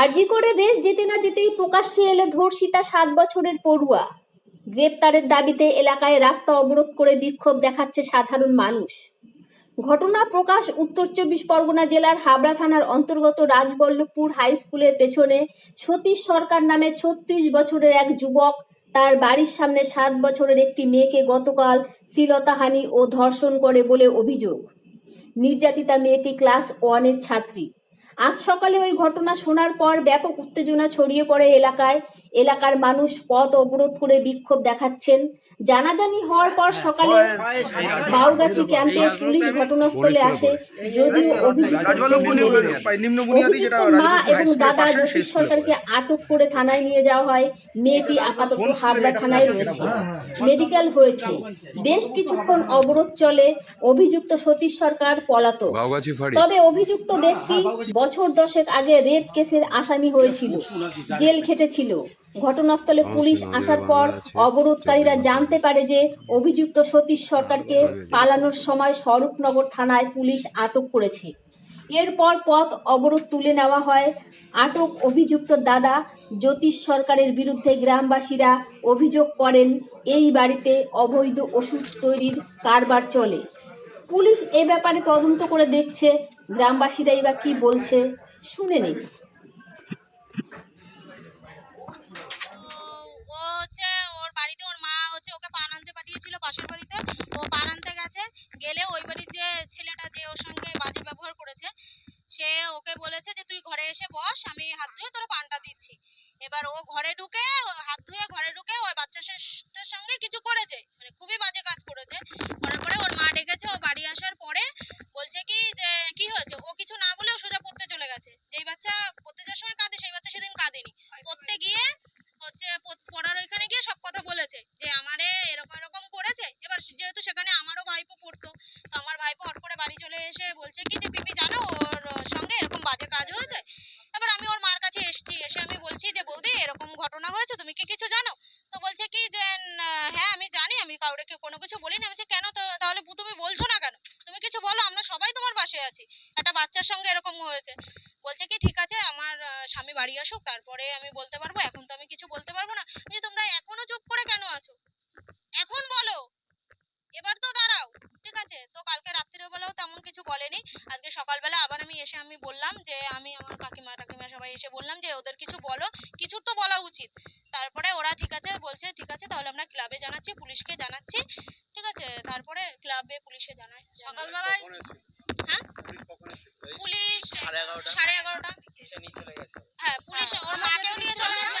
আরজি করে রেস যেতে না যেতেই প্রকাশ্যে এলো ধর্ষিতা সাত বছরের পড়ুয়া। গ্রেপ্তারের দাবিতে এলাকায় রাস্তা অবরোধ করে বিক্ষোভ দেখাচ্ছে সাধারণ মানুষ। ঘটনা প্রকাশ উত্তর চব্বিশ পরগনা জেলার হাবড়া থানার অন্তর্গত রাজবল্লভপুর হাই স্কুলের পেছনে সতীশ সরকার নামে ছত্রিশ বছরের এক যুবক, তার বাড়ির সামনে সাত বছরের একটি মেয়েকে গতকাল শ্লীলতাহানি ও ধর্ষণ করে বলে অভিযোগ। নির্যাতিতা মেয়েটি ক্লাস ওয়ানের ছাত্রী। আজ সকালে ওই ঘটনা শোনার পর ব্যাপক উত্তেজনা ছড়িয়ে পড়ে এলাকায়। এলাকার মানুষ পথ অবরোধ করে বিক্ষোভ দেখাচ্ছেন। জানাজানি হওয়ার পর সকালে বাউগাছি ক্যাম্পে পুলিশ ঘটনাস্থলে আসে। যদিও অভিযুক্ত মা এবং দাদা জ্যোতিষ সরকারকে আটক করে থানায় নিয়ে যাওয়া হয়। মেয়েটি আপাতত হাবড়া থানায় রয়েছে। মেডিকেল হয়েছে। বেশ কিছুক্ষণ অবরোধ চলে। অভিযুক্ত সতীশ সরকার পলাতক। তবে অভিযুক্ত ব্যক্তি বছর দশেক আগে রেপ কেসের আসামি হয়েছিল। জেল খেটেছিল। ঘটনাস্থলে পুলিশ আসার পর অবরোধকারীরা জানতে পারে যে অভিযুক্ত সতীশ সরকারকে পালানোর সময় স্বরূপনগর থানায় পুলিশ আটক করেছে। এরপর পথ অবরোধ তুলে নেওয়া হয়। আটক অভিযুক্ত দাদা জ্যোতিষ সরকারের বিরুদ্ধে গ্রামবাসীরা অভিযোগ করেন, এই বাড়িতে অবৈধ ওষুধ তৈরির কারবার চলে। পুলিশ এ ব্যাপারে তদন্ত করে দেখছে গ্রামবাসীরাই বা কি বলছে শুনে নিন ও ও হচ্ছে ওর বাড়িতে ওর মা হচ্ছে ওকে পান আনতে পাঠিয়েছিল পাশের বাড়িতে ও পান আনতে গেছে গেলে ওই বাড়ির যে ছেলেটা যে ওর সঙ্গে বাজে ব্যবহার করেছে সে ওকে বলেছে যে তুই ঘরে এসে বস আমি হাত ধুয়ে তোর পানটা দিচ্ছি এবার ও ঘরে ঢুকে ও হাত ধুয়ে ঘরে ঢুকে ওর বাচ্চাদের সঙ্গে কিছু করেছে মানে খুবই বাজে কাজ করেছে করার পরে ওর মা ডেকেছে ও বাড়ি আসার পরে বলছে কি যে কি হয়েছে ও কিছু না বলে ও সোজা পড়তে চলে গেছে যেই বাচ্চা পড়তে যাওয়ার সময় কাঁদে সেই বাচ্চা সেদিন কাঁদেনি পড়তে গিয়ে হচ্ছে প- পড়ার ওইখানে গিয়ে সব কথা বলেছে যে আমারে এরকম এরকম করেছে এবার যেহেতু সেখানে আমারও ভাইপো পড়তো তো আমার ভাইপো হট করে বাড়ি চলে এসে বলছে কি যে পিপি জানো ওর সঙ্গে এরকম বাজে কাজ হয়েছে? এবার আমি ওর মার কাছে এসেছি এসে আমি বলছি যে বৌদি এরকম ঘটনা হয়েছে তুমি কি কিছু জানো? তো বলছে কি যে হ্যাঁ আমি জানি আমি কাউরে কেউ কোনো কিছু বলিনি। আমি বলছি, কেন তাহলে তুমি বলছো না কেন? তুমি কিছু বলো আমরা সবাই তোমার পাশে আছি। একটা বাচ্চার সঙ্গে এরকম হয়েছে। বলছে কি ঠিক আছে আমার স্বামী বাড়ি আসুক তারপরে আমি বলতে পারব এখন তো আমি কিছু বলতে পারব না আমি বলছি, তোমরা এখনও চুপ করে কেন আছো এখন বলো এবার তো দাঁড়াও ঠিক আছে তো কালকে রাত্রির বেলাও তেমন কিছু বলেনি আজকে সকালবেলা আবার আমি এসে আমি বললাম যে আমি আমার কাকিমা টাকিমা সবাই এসে বললাম যে ওদের কিছু বলো কিছুর তো বলা উচিত। তারপরে ওরা ঠিক আছে বলছে ঠিক আছে তাহলে আমরা ক্লাবে জানাচ্ছি পুলিশকে জানাচ্ছি ঠিক আছে? তারপরে ক্লাবে পুলিশে জানাই সকালবেলায় হ্যাঁ? পুলিশ সাড়ে এগারোটা। হ্যাঁ পুলিশ ওর মাকেও নিয়ে চলে গেছে।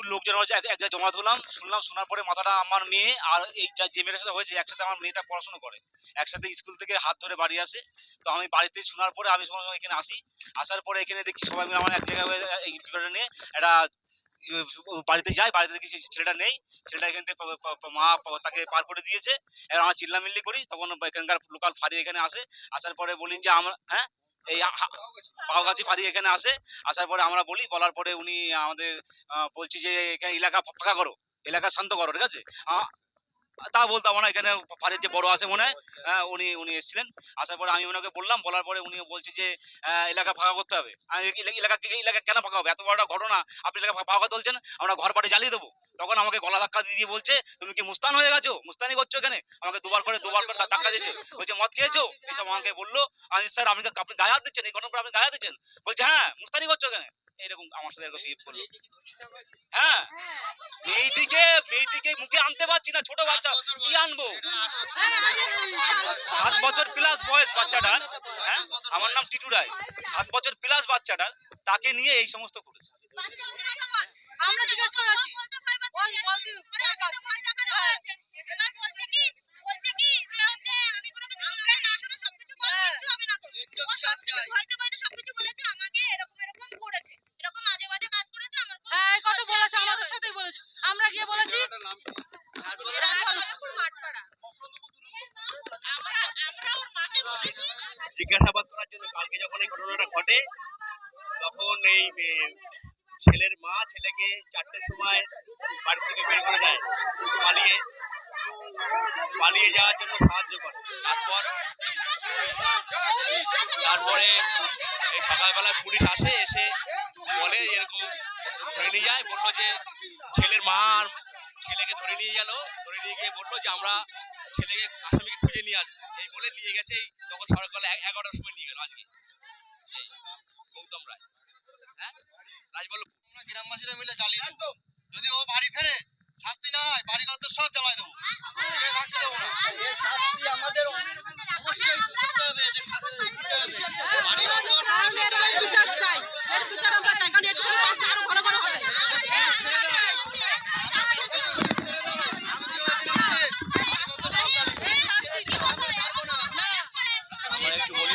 প্রচুর লোকজন হচ্ছে এক জায়গায় জমা হলাম, শুনলাম, শোনার পরে মাথাটা আমার মেয়ে আর এই যা- মেয়ের সাথে হয়েছে, একসাথে আমার মেয়েটা পড়াশোনা করে। একসাথে স্কুল থেকে হাত ধরে বাড়ি আসে। তো আমি বাড়িতে শোনার পরে আমি সময় এখানে আসি। আসার পরে এখানে দেখছি সবাই মিলে আমার এক জায়গায় এই ব্যাপারটা নিয়ে একটা বাড়িতে যাই বাড়িতে দেখি ছেলেটা নেই। ছেলেটা এখান থেকে মা তাকে পার করে দিয়েছে। এবার আমরা চিল্লামিল্লি করি। তখন এখানকার লোকাল ফাঁড়ি এখানে আসে। আসার পরে বলি যে, আমরা হ্যাঁ? এই পাওগাছি ফাঁড়ি এখানে আসে, আসার পরে আমরা বলি, বলার পরে উনি আমাদের বলছি যে এখানে এলাকা ফাঁকা করো, এলাকা শান্ত করো, ঠিক আছে? তা বলতাম না এখানে ফাঁড়ির যে বড় আছে মনে হয় উনি উনি এসেছিলেন। আসার পরে আমি ওনাকে বললাম, বলার পরে উনি বলছে যে এলাকা ফাঁকা করতে হবে। এলাকা এলাকা কেন ফাঁকা হবে? এত বড় ঘটনা, আপনি এলাকা ফাঁকা করতে বলছেন আমরা ঘর বাড়ি জ্বালিয়ে দেবো। তখন আমাকে গলা ধাক্কা দিয়ে বলছে, তুমি কি মুস্তান হয়ে গেছো? মুস্তানি করছ এখানে? আমাকে দুবার করে দুবার করে ধাক্কা দিয়েছে। বলছে, মদ খেয়েছো? এসব আমাকে বলল। আমি, স্যার, আপনি আপনি গায়ে দিচ্ছেন, এই ঘটনার আপনি গায়ে দিচ্ছেন? বলছে হ্যাঁ মুস্তানি করছ এখানে? এইরকম আমার সাথে এরকম বিহেভ করল। হ্যাঁ মেয়েটিকে মেয়েটিকে মুখে আনতে পারছি না, ছোট বাচ্চা। কি আনব? সাত বছর প্লাস বয়স বাচ্চাটার। হ্যাঁ আমার নাম টিটু রায়। সাত বছর প্লাস বাচ্চাটার। তাকে নিয়ে এই সমস্ত করেছে। আমরা জিজ্ঞেস করেছি বলতে ভয় পাচ্ছে বলতে ভয় পাচ্ছে এবার বলছে কি? বলছে কি? যে হচ্ছে আমি কোনো কিছু আমরা না শুনে সবকিছু বল কিছু হবে না তো। ও সবকিছু ভয়তে ভয়তে সবকিছু বলেছে আমাকে এরকম এরকম করেছে। এরকম মাঝে মাঝে কাজ করেছে আমার খুব এই কথা আছে, বলেছে আছে, আমাদের আছে। সাথেই বলেছে। আমরা গিয়ে বলেছি রাজবাড়িপুর মাঠপাড়া আমরা আমরা ওর মাকে বলেছি। জিজ্ঞাসাবাদ করার জন্য কালকে যখন এই ঘটনাটা ঘটে তখন এই ছেলের মা ছেলেকে চারটের সময় বাড়ি থেকে বের করে দেয়। পালিয়ে পালিয়ে যাওয়ার জন্য সাহায্য করে। তারপর, তারপরে এই সকালবেলায় পুলিশ আসে, এসে বলে, এরকম ধরে নিয়ে যায়, বলল যে ছেলের মা ছেলেকে ধরে নিয়ে গেল। ধরে নিয়ে গিয়ে বলল যে আমরা ছেলেকে আসামিকে খুঁজে নিয়ে আসব এই বলে নিয়ে গেছে এই তখন সকালে এক- এগারোটার সময় নিয়ে গেল আজকে এই গৌতম রায় হ্যাঁ রাজবল্লভ আমরা গ্রামবাসীরা মিলে চালিয়ে দেবো যদি ও বাড়ি ফেরে শাস্তি না হয় বাড়ি ঘর সব চালাই দেবো ওকে রাখতে দেবো না শাস্তি আমাদের অবশ্যই করতে হবে এদের শাস্তি দিতে হবে বাড়ি ঘর পুরো সব চালাই দেবো। বিচার চাই এর বিচার আমরা চাই কারণ এটুকু আরও ভালো ভালো হবে আমরা একটু বলি